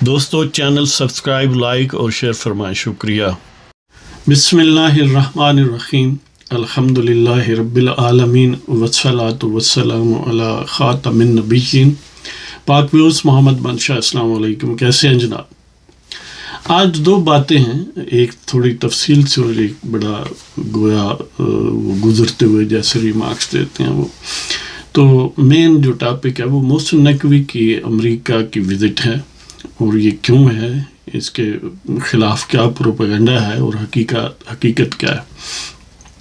دوستو، channel subscribe, like اور share فرمائیں۔ شکریہ۔ بسم اللہ الرحمن الرحیم۔ الحمد للہ رب العالمین وسلاۃ وسلم علی خاتم النبیین۔ پاک ویوز محمد منشاہ السلام علیکم۔ کیسے ہیں جناب؟ آج دو باتیں ہیں۔ ایک تھوڑی تفصیل سے اور ایک بڑا گویا وہ گزرتے ہوئے جیسے ریمارکس دیتے ہیں وہ۔ تو مین جو ٹاپک ہے وہ محسن نقوی کی، امریکہ کی وزٹ ہے۔ اور یہ کیوں ہے؟ اس کے خلاف کیا پروپیگنڈا ہے اور حقیقت حقیقت کیا ہے؟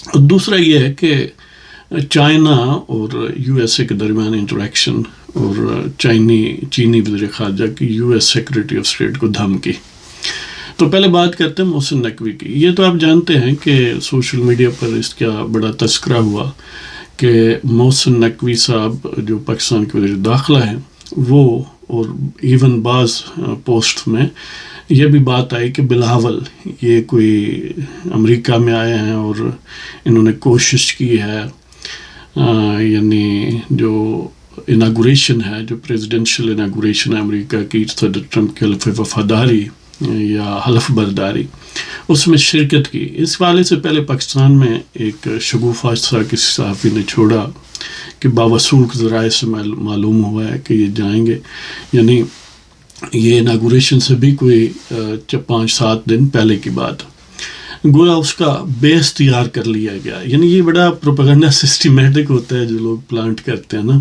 اور دوسرا یہ ہے کہ چائنا اور یو ایس اے کے درمیان انٹریکشن اور چائنی چینی وزیر خارجہ کی U S secretary of state کو دھمکی۔ تو پہلے بات کرتے ہیں محسن نقوی کی۔ یہ تو آپ جانتے ہیں کہ سوشل میڈیا پر اس کا بڑا تذکرہ ہوا کہ محسن نقوی صاحب جو پاکستان کے وزیر داخلہ ہیں، وہ اور ایون بعض پوسٹ میں یہ بھی بات آئی کہ بلاول، یہ کوئی امریکہ میں آئے ہیں اور انہوں نے کوشش کی ہے یعنی جو اناگوریشن ہے، جو پریزیڈنشل اناگوریشن ہے امریکہ کی صدر ٹرمپ کے حلف وفاداری، یا حلف برداری، اس میں شرکت کی۔ اس والے سے پہلے پاکستان میں ایک شگوفہ سا کسی صحافی نے چھوڑا۔ کہ باوسوق ذرائع سے معلوم ہوا ہے کہ یہ جائیں گے۔ یعنی یہ اناگوریشن سے بھی کوئی پانچ، سات دن پہلے کی بات۔ گویا اس کا بیس تیار کر لیا گیا۔ یعنی یہ بڑا پروپیگنڈا سسٹمیٹک ہوتا ہے جو لوگ پلانٹ کرتے ہیں نا،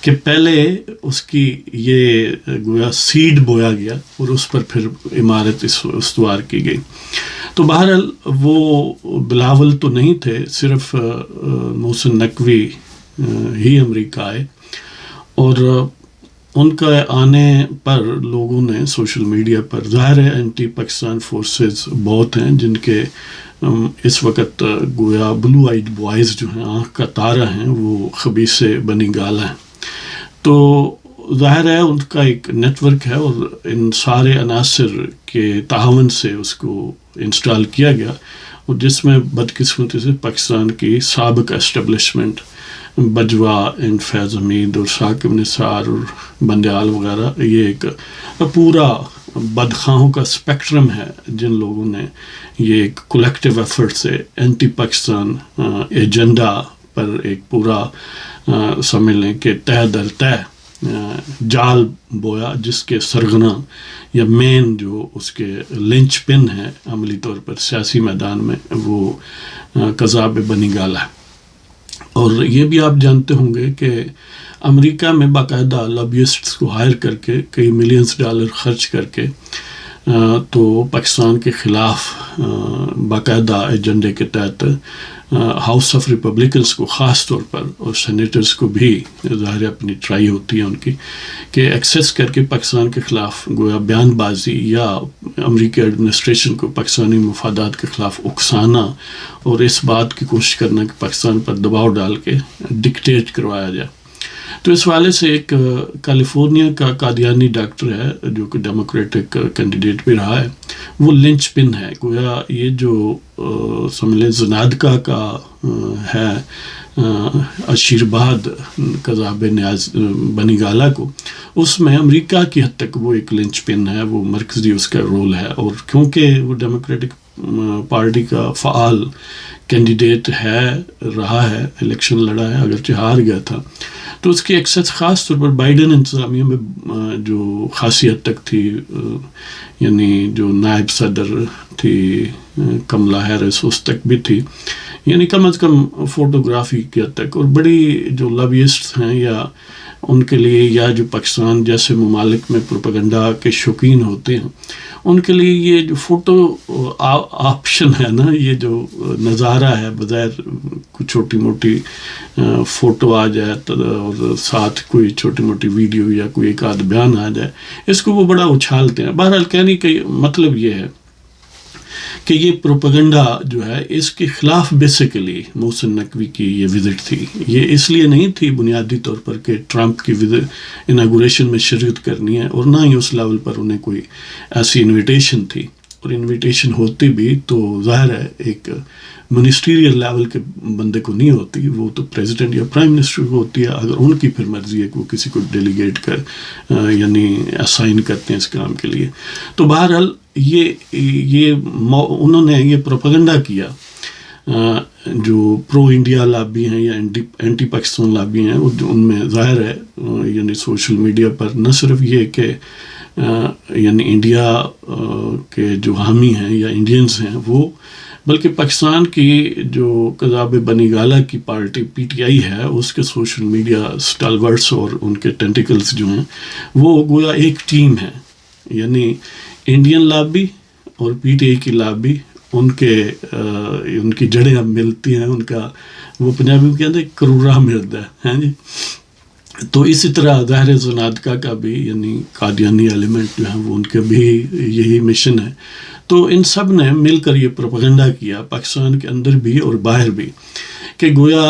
کہ پہلے اس کی یہ، گویا سیڈ بویا گیا اور اس پر پھر عمارت استوار کی گئی۔ تو بہرحال وہ بلاول تو نہیں تھے، صرف محسن نقوی ہی امریکہ آئے اور ان کا آنے پر لوگوں نے سوشل میڈیا پر ظاہر ہے اینٹی پاکستان فورسز بہت ہیں، جن کے اس وقت گویا بلو آئیڈ بوائز جو ہیں، آنکھ کا تارہ ہیں، وہ خبیص سے بنی گالا ہیں۔ تو ظاہر ہے ان کا ایک نیٹ ورک ہے اور ان سارے عناصر کے تعاون سے اس کو انسٹال کیا گیا۔ اور جس میں بدقسمتی سے پاکستان کی سابق اسٹیبلشمنٹ بجوا اینڈ فیض حمید اور ثاقب نثار اور بندیال وغیرہ، یہ ایک پورا بدخواہوں کا اسپیکٹرم ہے جن لوگوں نے یہ ایک کولیکٹیو ایفرٹ سے اینٹی پاکستان ایجنڈا پر ایک پورا سمجھ لیں کہ تہ در تہ جال بویا، جس کے سرغنا یا مین جو اس کے لنچ پن ہے عملی طور پر سیاسی میدان میں، وہ کذاب بنی گالا ہے۔ اور یہ بھی آپ جانتے ہوں گے کہ امریکہ میں باقاعدہ لابیسٹس کو ہائر کر کے کئی ملینس ڈالر خرچ کر کے تو پاکستان کے خلاف باقاعدہ ایجنڈے کے تحت ہاؤس آف ریپبلکنس کو خاص طور پر اور سینیٹرز کو بھی ظاہر اپنی ٹرائی ہوتی ہے ان کی کہ ایکسیس کر کے پاکستان کے خلاف گویا بیان بازی یا امریکی ایڈمنسٹریشن کو پاکستانی مفادات کے خلاف اکسانا اور اس بات کی کوشش کرنا کہ پاکستان پر دباؤ ڈال کے ڈکٹیٹ کروایا جائے۔ تو اس والے سے ایک کیلیفورنیا کا قادیانی ڈاکٹر ہے جو کہ ڈیموکریٹک کینڈیڈیٹ بھی رہا ہے، وہ لنچ پن ہے۔ گویا یہ جو سمجھ زنادکا کا ہے آشیرباد کذاب نیاز بنی گالا کو، اس میں امریکہ کی حد تک وہ ایک لنچ پن ہے، وہ مرکزی اس کا رول ہے۔ اور کیونکہ وہ ڈیموکریٹک پارٹی کا فعال کینڈیڈیٹ ہے، رہا ہے، الیکشن لڑا ہے اگرچہ ہار گیا تھا۔ تو اس کی ایکسیس خاص طور پر بائیڈن انتظامیہ میں جو خاصی حد تک تھی یعنی جو نائب صدر تھی کملا ہیرس اس تک بھی تھی یعنی کم از کم فوٹوگرافی کی حد تک، اور بڑی جو لبیسٹ ہیں یا ان کے لیے یا جو پاکستان جیسے ممالک میں پروپگنڈا کے شوقین ہوتے ہیں، ان کے لیے یہ جو فوٹو آپشن ہے نا، یہ جو نظارہ ہے بظاہر کچھ چھوٹی موٹی فوٹو آ جائے اور ساتھ کوئی چھوٹی موٹی ویڈیو یا کوئی ایک آدھ بیان آ جائے، اس کو وہ بڑا اچھالتے ہیں۔ بہرحال کہنے کا مطلب یہ ہے کہ یہ پروپگنڈا جو ہے، اس کے خلاف بیسیکلی محسن نقوی کی یہ وزٹ تھی۔ یہ اس لیے نہیں تھی بنیادی طور پر کہ ٹرمپ کی اناگوریشن میں شرکت کرنی ہے اور نہ ہی اس لیول پر انہیں کوئی ایسی انویٹیشن تھی۔ اور انویٹیشن ہوتی بھی تو ظاہر ہے، ایک منسٹریل لیول کے بندے کو نہیں ہوتی۔ وہ تو پریزیڈنٹ یا پرائم منسٹر کو ہوتی ہے۔ اگر ان کی پھر مرضی ہے کہ وہ کسی کو ڈیلیگیٹ کر یعنی اسائن کرتے ہیں اس کام کے لیے۔ تو بہرحال یہ یہ انہوں نے یہ پروپگنڈا کیا جو پرو انڈیا لابی ہیں یا اینٹی پاکستان لابی ہیں ان میں ظاہر ہے یعنی سوشل میڈیا پر نہ صرف یہ کہ یعنی انڈیا کے جو حامی ہیں یا انڈینس ہیں، وہ، بلکہ پاکستان کی جو کذاب بنی گالا کی پارٹی پی ٹی آئی ہے، اس کے سوشل میڈیا اسٹالورٹس اور ان کے ٹینٹیکلس جو ہیں، وہ گویا ایک ٹیم ہے یعنی انڈین لابی اور پی ٹی آئی کی لابی ان کے ان کی جڑیں اب ملتی ہیں، ان کا، وہ پنجابی میں کہتے ہیں کرورا ملتا ہے جی؟ تو اسی طرح ظاہر زنادکا کا بھی یعنی قادیانی ایلیمنٹ جو ہیں، وہ ان کے بھی یہی مشن ہے۔ تو ان سب نے مل کر یہ پروپگنڈا کیا، پاکستان کے اندر بھی اور باہر بھی۔ کہ گویا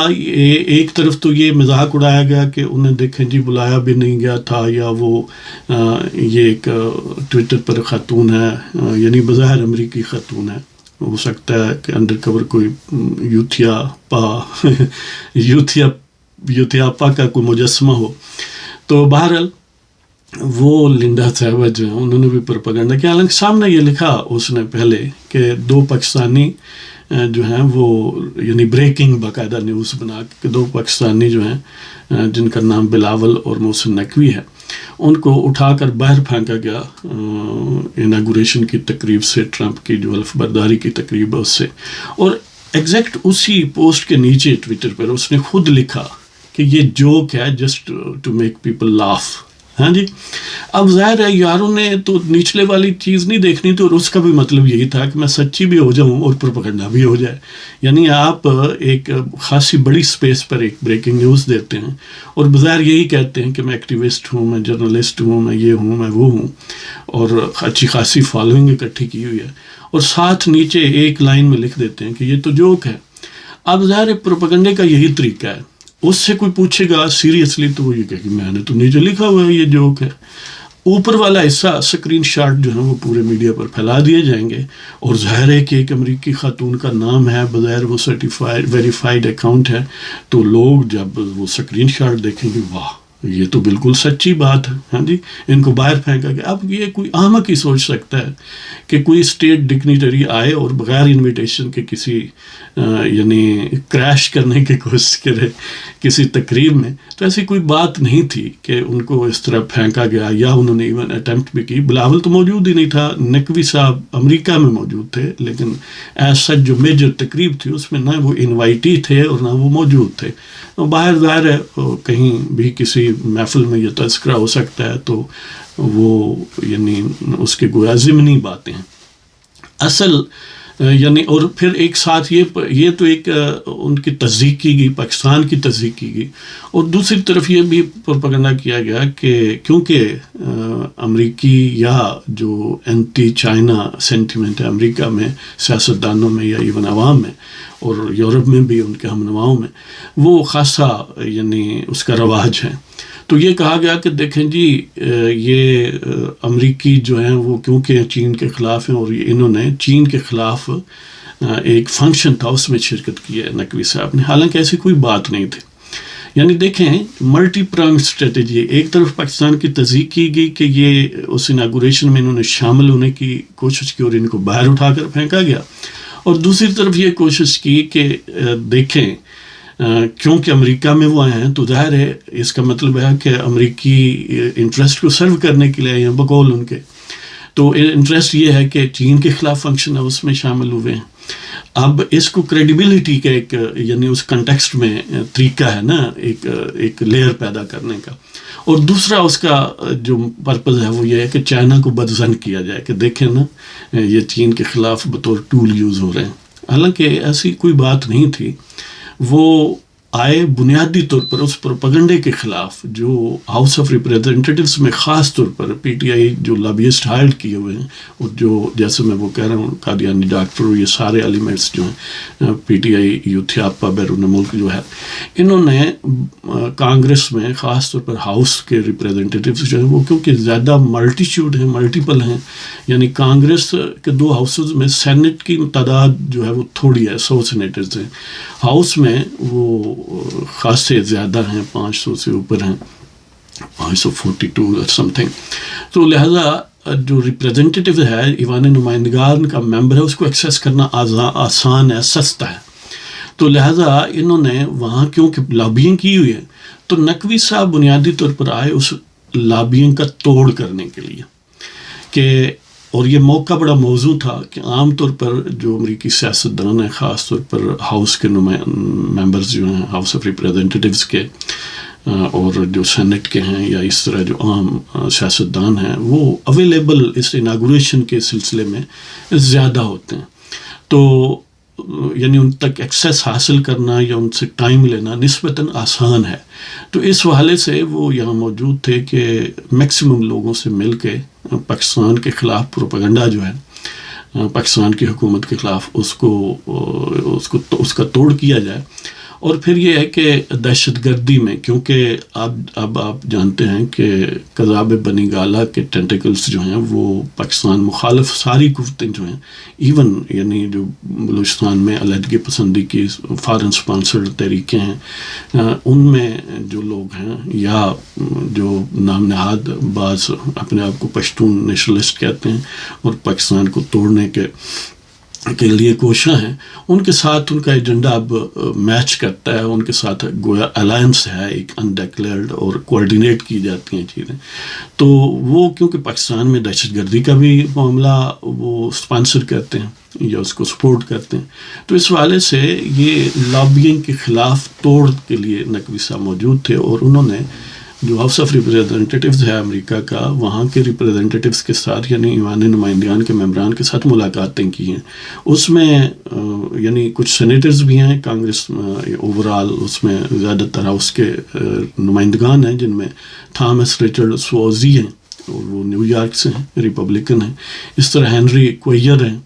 ایک طرف تو یہ مذاق اڑایا گیا کہ انہیں دیکھیں جی بلایا بھی نہیں گیا تھا یا وہ یہ ایک ٹویٹر پر خاتون ہے یعنی بظاہر امریکی خاتون ہے۔ ہو سکتا ہے کہ انڈر کور کوئی یوتھیا پا، یوتھیا یوتھیا پا کا کوئی مجسمہ ہو۔ تو بہرحال وہ لنڈا صاحبہ جو ہیں، انہوں نے بھی پرپگنڈا کیا۔ حالانکہ سامنے یہ لکھا اس نے پہلے کہ دو پاکستانی جو ہیں وہ یعنی بریکنگ باقاعدہ نیوز بنا کے دو پاکستانی جو ہیں جن کا نام بلاول اور محسن نقوی ہے، ان کو اٹھا کر باہر پھینکا گیا اناگوریشن کی تقریب سے، ٹرمپ کی جو الف برداری کی تقریب ہے اس سے۔ اور ایگزیکٹ اسی پوسٹ کے نیچے ٹویٹر پر اس نے خود لکھا کہ یہ جوک ہے just to make people laugh ہاں جی؟ اب ظاہر ہے یاروں نے تو نچلے والی چیز نہیں دیکھنی تھی اور اس کا بھی مطلب یہی تھا کہ میں سچی بھی ہو جاؤں اور پروپگنڈا بھی ہو جائے۔ یعنی آپ ایک خاصی بڑی سپیس پر ایک بریکنگ نیوز دیتے ہیں اور بظاہر یہی کہتے ہیں کہ میں ایکٹیوسٹ ہوں، میں جرنلسٹ ہوں، میں یہ ہوں، میں وہ ہوں۔ اور اچھی خاصی فالوئنگ اکٹھی کی ہوئی ہے۔ اور ساتھ نیچے ایک لائن میں لکھ دیتے ہیں کہ یہ تو جوک ہے۔ اب ظاہر پروپگنڈے کا یہی طریقہ ہے۔ اس سے کوئی پوچھے گا سیریسلی تو وہ یہ کہ میں نے تو نیچے لکھا ہوا ہے یہ جوک ہے اوپر والا حصہ اسکرین شاٹ جو ہے وہ پورے میڈیا پر پھیلا دیے جائیں گے اور ظاہر ہے کہ ایک امریکی خاتون کا نام ہے بغیر وہ سرٹیفائڈ ویریفائڈ اکاؤنٹ ہے تو لوگ جب وہ اسکرین شاٹ دیکھیں گے واہ یہ تو بالکل سچی بات ہے۔ ہاں جی؟ ان کو باہر پھینکا گیا۔ اب یہ کوئی احمق ہی سوچ سکتا ہے کہ کوئی اسٹیٹ ڈگنیٹری آئے اور بغیر انویٹیشن کے کسی یعنی کریش کرنے کی کوشش کرے کسی تقریب میں۔ تو ایسی کوئی بات نہیں تھی کہ ان کو اس طرح پھینکا گیا یا انہوں نے ایون اٹیمپٹ بھی کی۔ بلاول تو موجود ہی نہیں تھا، نقوی صاحب امریکہ میں موجود تھے، لیکن ایز سچ جو میجر تقریب تھی، اس میں نہ وہ انوائٹی تھے اور نہ وہ موجود تھے۔ باہر ظاہر ہے کہیں بھی کسی محفل میں یہ تذکرہ ہو سکتا ہے تو وہ یعنی اس کے گویا ضمنی باتیں اصل یعنی اور پھر ایک ساتھ یہ یہ تو ایک، ان کی تصدیق کی گئی، پاکستان کی تصدیق کی گئی۔ اور دوسری طرف یہ بھی پرپگنڈا کیا گیا کہ کیونکہ امریکی یا جو اینٹی چائنا سینٹیمنٹ ہے، امریکہ میں، سیاستدانوں میں یا ایون عوام میں اور یورپ میں بھی ان کے ہم نواؤں میں، وہ خاصا یعنی اس کا رواج ہے۔ تو یہ کہا گیا کہ دیکھیں جی یہ امریکی جو ہیں وہ کیونکہ چین کے خلاف ہیں اور انہوں نے چین کے خلاف ایک فنکشن تھا، اس میں شرکت کی ہے نقوی صاحب نے۔ حالانکہ ایسی کوئی بات نہیں تھی۔ یعنی دیکھیں ملٹی پرانگ اسٹریٹجی ایک طرف پاکستان کی تصدیق کی گئی کہ یہ اس اناگوریشن میں انہوں نے شامل ہونے کی کوشش کی اور ان کو باہر اٹھا کر پھینکا گیا۔ اور دوسری طرف یہ کوشش کی کہ دیکھیں کیونکہ امریکہ میں وہ آئے ہیں، تو ظاہر ہے، اس کا مطلب ہے کہ امریکی انٹرسٹ کو سرو کرنے کے لیے آئے ہیں بقول ان کے۔ تو انٹرسٹ یہ ہے کہ چین کے خلاف فنکشن ہے اس میں شامل ہوئے ہیں۔ اب اس کو کریڈیبلٹی کا ایک یعنی اس کنٹیکسٹ میں طریقہ ہے نا، ایک ایک لیئر پیدا کرنے کا۔ اور دوسرا اس کا جو پرپز ہے وہ یہ ہے کہ چائنا کو بدزن کیا جائے کہ دیکھیں نا، یہ چین کے خلاف بطور ٹول یوز ہو رہے ہیں۔ حالانکہ ایسی کوئی بات نہیں تھی۔ وہ آئے بنیادی طور پر اس پروپگنڈے کے خلاف جو ہاؤس آف ریپرزینٹیوس میں خاص طور پر پی ٹی آئی جو لابیسٹ ہائر کیے ہوئے ہیں اور جو جیسے میں وہ کہہ رہا ہوں، قادیانی ڈاکٹر یہ سارے ایلیمنٹس جو ہیں پی ٹی آئی یوتھیاپا، بیرون ملک جو ہے، انہوں نے کانگریس میں خاص طور پر ہاؤس کے ریپرزینٹیوس جو ہیں، وہ کیونکہ زیادہ ملٹیچیوڈ ہیں ملٹیپل ہیں یعنی کانگریس کے دو ہاؤسز میں سینٹ کی تعداد جو ہے، وہ تھوڑی ہے، سو سینیٹرز ہیں۔ ہاؤس میں وہ خاصے زیادہ ہیں، پانچ سو سے اوپر ہیں، پانچ سو فورٹی ٹو سم تھنگ تو لہٰذا جو ریپرزینٹیو ہے، ایوان نمائندگان کا ممبر ہے، اس کو ایکسیس کرنا آسان ہے، سستا ہے۔ تو لہٰذا انہوں نے وہاں کیونکہ لابینگ کی ہوئی ہے، تو نقوی صاحب بنیادی طور پر آئے اس لابینگ کا توڑ کرنے کے لیے کہ اور یہ موقع بڑا موضوع تھا کہ عام طور پر جو امریکی سیاست دان ہیں، خاص طور پر ہاؤس کے ممبرز جو ہیں، ہاؤس آف ریپرزینٹیوز کے اور جو سینٹ کے ہیں یا اس طرح جو عام سیاست دان ہیں، وہ اویلیبل اس اناگوریشن کے سلسلے میں زیادہ ہوتے ہیں۔ تو یعنی ان تک ایکسیس حاصل کرنا یا ان سے ٹائم لینا نسبتاً آسان ہے۔ تو اس حوالے سے وہ یہاں موجود تھے کہ میکسیمم لوگوں سے مل کے پاکستان کے خلاف پروپیگنڈا جو ہے، پاکستان کی حکومت کے خلاف اس کو اس کو، اس کا توڑ کیا جائے۔ اور پھر یہ ہے کہ دہشت گردی میں، کیونکہ اب اب آپ جانتے ہیں کہ کذاب بنی گالا کے ٹینٹیکلس جو ہیں، وہ پاکستان مخالف ساری قوتیں جو ہیں ایون یعنی جو بلوچستان میں علیحدگی پسندی کی فارن اسپانسرڈ تحریکیں ہیں ان میں جو لوگ ہیں، یا جو نام نہاد بعض اپنے آپ کو پشتون نیشنلسٹ کہتے ہیں اور پاکستان کو توڑنے کے کے لیے کوشاں ہیں، ان کے ساتھ ان کا ایجنڈا اب میچ کرتا ہے، ان کے ساتھ گویا الائنس ہے، ایک انڈیکلیئرڈ اور کوآڈینیٹ کی جاتی ہیں چیزیں۔ تو وہ کیونکہ پاکستان میں دہشت گردی کا بھی معاملہ وہ اسپانسر کرتے ہیں یا اس کو سپورٹ کرتے ہیں۔ تو اس والے سے یہ لابینگ کے خلاف توڑ کے لیے نقویسہ موجود تھے اور انہوں نے جو ہاؤس آف ریپرزینٹیوز ہے امریکہ کا، وہاں کے ریپرزینٹیوز کے ساتھ یعنی ایوان نمائندگان کے ممبران کے ساتھ ملاقاتیں کی ہیں۔ اس میں یعنی کچھ سینیٹرز بھی ہیں، کانگریس اوور آل اس میں زیادہ تر ہاؤس کے نمائندگان ہیں، جن میں تھامس رچرڈ سوزی ہیں اور وہ نیو یارک سے ہیں، ریپبلکن ہیں۔ اس طرح ہینری کوئر ہیں،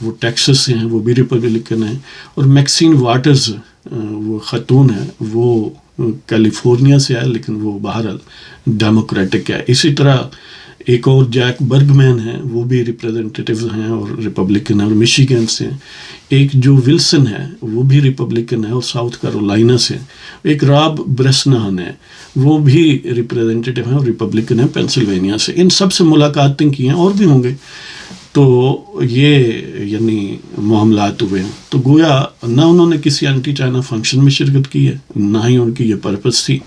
وہ ٹیکسس سے ہیں، وہ بھی ریپبلکن ہیں۔ اور میکسین واٹرز وہ خاتون ہیں، وہ کیلیفورنیا سے ہے لیکن وہ بہرحال ڈیموکریٹک ہے۔ اسی طرح ایک اور جیک برگ مین ہیں، وہ بھی ریپرزینٹیو ہیں اور ریپبلکن ہیں اور مشیگن سے ہیں۔ ایک جو ولسن ہے، وہ بھی ریپبلکن ہے اور ساؤتھ کیرولائنا سے ایک راب برسنہن ہے، وہ بھی ریپرزینٹیو ہیں اور ریپبلکن ہیں پینسلوینیا سے ان سب سے ملاقاتیں کی ہیں اور بھی ہوں گے۔ تو یہ یعنی معاملات ہوئے۔ ہیں تو گویا نہ انہوں نے کسی اینٹی چائنا فنکشن میں شرکت کی ہے، نہ ہی ان کی یہ پرپس تھی۔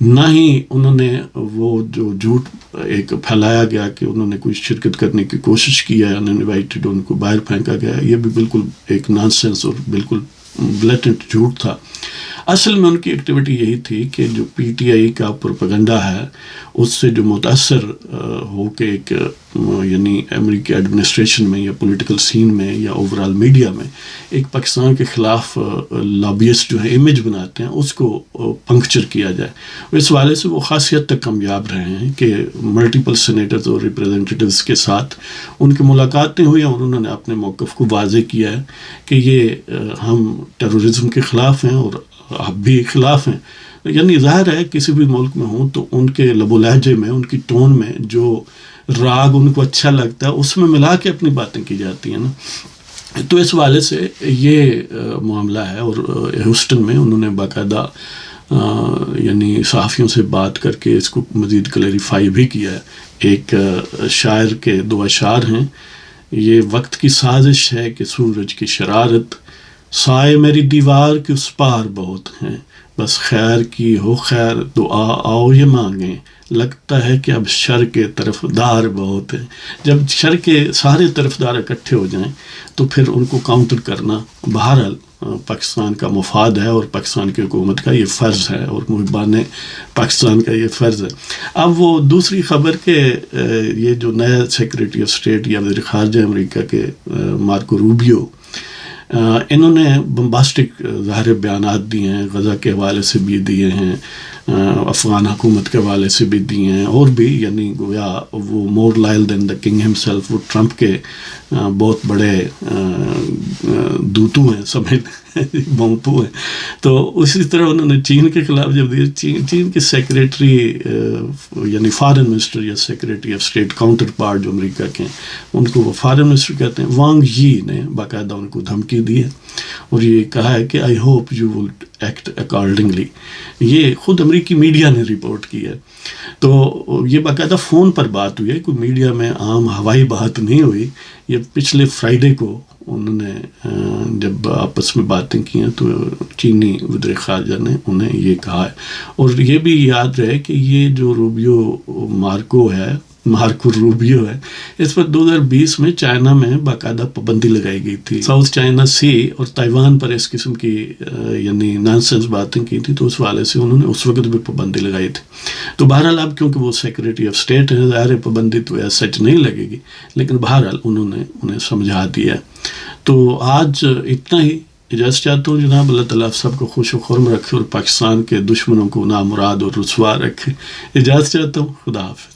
نہ ہی انہوں نے وہ جو جھوٹ ایک پھیلایا گیا کہ انہوں نے کوئی شرکت کرنے کی کوشش کی ہے انوائٹیڈ ان کو باہر پھینکا گیا، یہ بھی بالکل ایک نان سینس اور بالکل بلیٹنٹ جھوٹ تھا۔ اصل میں ان کی ایکٹیویٹی یہی تھی کہ جو پی ٹی آئی کا پروپگنڈا ہے، اس سے جو متاثر ہو کے ایک یعنی امریکی ایڈمنسٹریشن میں یا پولیٹیکل سین میں یا اوور آل میڈیا میں ایک پاکستان کے خلاف لابیسٹ جو ہے امیج بناتے ہیں، اس کو پنکچر کیا جائے۔ اس والے سے وہ خاصیت تک کامیاب رہے ہیں کہ ملٹیپل سینیٹرز اور ریپرزینٹیوز کے ساتھ ان کی ملاقاتیں ہوئی اور انہوں نے اپنے موقف کو واضح کیا ہے کہ یہ ہم ٹیرورزم کے خلاف ہیں اور آپ بھی خلاف ہیں۔ یعنی ظاہر ہے کسی بھی ملک میں ہوں تو ان کے لب و لہجے میں، ان کی ٹون میں جو راگ ان کو اچھا لگتا ہے، اس میں ملا کے اپنی باتیں کی جاتی ہیں نا۔ تو اس والے سے یہ معاملہ ہے اور ہیوسٹن میں انہوں نے باقاعدہ یعنی صحافیوں سے بات کر کے اس کو مزید کلیریفائی بھی کیا ہے۔ ایک شاعر کے دو اشعار ہیں۔ یہ وقت کی سازش ہے کہ سورج کی شرارت سائے میری دیوار کے اس پار بہت ہیں۔ بس خیر کی ہو خیر، دعا آؤ یہ مانگیں۔ لگتا ہے کہ اب شر کے طرف دار بہت ہیں۔ جب شر کے سارے طرف دار اکٹھے ہو جائیں تو پھر ان کو کاؤنٹر کرنا بہرحال پاکستان کا مفاد ہے اور پاکستان کی حکومت کا یہ فرض ہے اور محبان پاکستان کا یہ فرض ہے۔ اب وہ دوسری خبر کہ یہ جو نیا سیکریٹری آف اسٹیٹ یا وزیر خارجہ امریکہ کے مارکو روبیو انہوں نے بمباسٹک ظاہر بیانات دیے ہیں، غزہ کے حوالے سے بھی دیے ہیں افغان حکومت کے حوالے سے بھی دیے ہیں، اور بھی یعنی گویا وہ more loyal than the king ہم سیلف وہ ٹرمپ کے بہت بڑے دوتو ہیں سمجھ بونپو ہیں۔ تو اسی طرح انہوں نے چین کے خلاف جب دیے چین چین کے سیکریٹری یعنی فارن منسٹر یا secretary of state counterpart جو امریکہ کے ہیں، ان کو وہ فارن منسٹر کہتے ہیں۔ وانگ یی نے باقاعدہ ان کو دھمکی دی ہے اور یہ کہا ہے کہ I hope you will act accordingly یہ خود امریکی میڈیا نے رپورٹ کی ہے۔ تو یہ باقاعدہ فون پر بات ہوئی ہے، کوئی میڈیا میں عام ہوائی بات نہیں ہوئی۔ یہ پچھلے فرائیڈے کو انہوں نے جب آپس میں باتیں کی ہیں تو چینی وزیر خارجہ نے انہیں یہ کہا ہے۔ اور یہ بھی یاد رہے کہ یہ جو روبیو مارکو ہے مارکو روبیو ہے۔ اس پر دو ہزار بیس میں چائنا میں باقاعدہ پابندی لگائی گئی تھی۔ ساؤتھ چائنا سی اور تائیوان پر اس قسم کی یعنی نان سینس باتیں کی تھی تو اس والے سے انہوں نے اس وقت بھی پابندی لگائی تھی۔ تو بہرحال اب کیونکہ وہ سیکرٹری آف اسٹیٹ ہے ظاہر پابندی تو ایسا سچ نہیں لگے گی، لیکن بہرحال انہوں نے انہیں سمجھا دیا تو آج اتنا ہی۔ اجازت چاہتا ہوں جناب، اللہ تعالیٰ سب کو خوش و خرم رکھے اور پاکستان کے دشمنوں کو نامراد اور رسوا رکھے۔ اجازت چاہتا ہوں، خدا حافظ۔